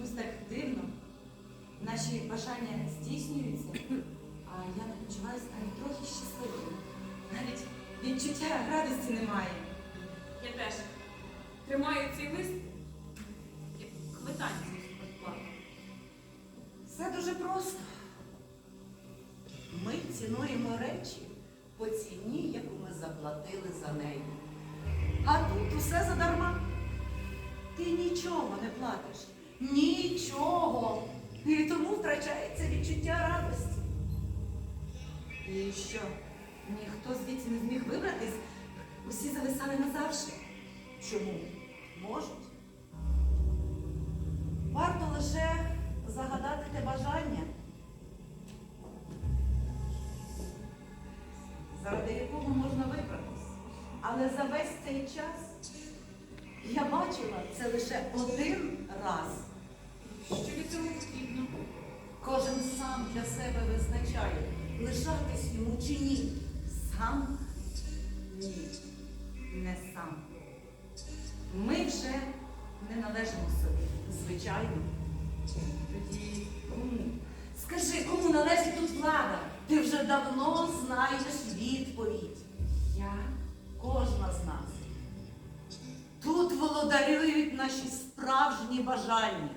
Чомусь так дивно. Наші бажання здійснюються, а я не почуваюся ані трохи щасливою. Навіть відчуття радості немає. Я теж тримаю цей лист як квитанцію з. Все дуже просто. Ми цінуємо речі по ціні, яку ми заплатили за неї. А тут усе задарма. Ти нічого не платиш. Нічого. І тому втрачається відчуття радості. І що? Ніхто звідси не зміг вибратись, усі зависали назавжди. Чому? Можуть. Варто лише загадати те бажання, заради якого можна вибратись. Але за весь цей час я бачила це лише один раз. Що від цього потрібно? Кожен сам для себе визначає, лишатись йому чи ні. Сам? Ні, не сам. Ми вже не належимо собі. Звичайно. Тоді кому? Скажи, кому належить тут влада? Ти вже давно знаєш відповідь. Я? Кожна з нас. Тут володарюють наші справжні бажання.